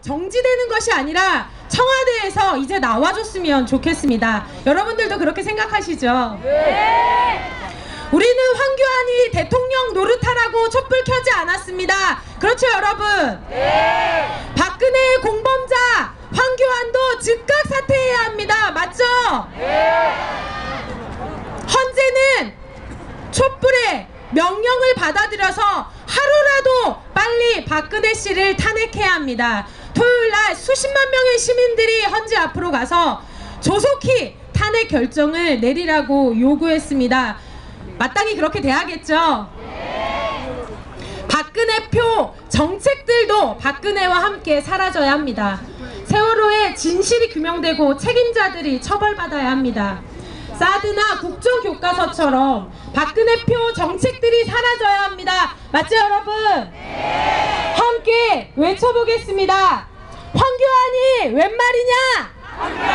정지되는 것이 아니라 청와대에서 이제 나와줬으면 좋겠습니다. 여러분들도 그렇게 생각하시죠? 우리는 황교안이 대통령 노릇하라고 촛불 켜지 않았습니다. 그렇죠, 여러분? 박근혜의 공범자 황교안도 즉각 사퇴해야 합니다. 맞죠? 헌재는 촛불의 명령을 받아들여서 박근혜 씨를 탄핵해야 합니다. 토요일 날 수십만 명의 시민들이 헌재 앞으로 가서 조속히 탄핵 결정을 내리라고 요구했습니다. 마땅히 그렇게 돼야겠죠? 박근혜 표 정책들도 박근혜와 함께 사라져야 합니다. 세월호의 진실이 규명되고 책임자들이 처벌받아야 합니다. 사드나 국정교과서처럼 박근혜 표 정책들이 사라져야 합니다. 맞죠, 여러분? 외쳐보겠습니다. 황교안이 웬 말이냐?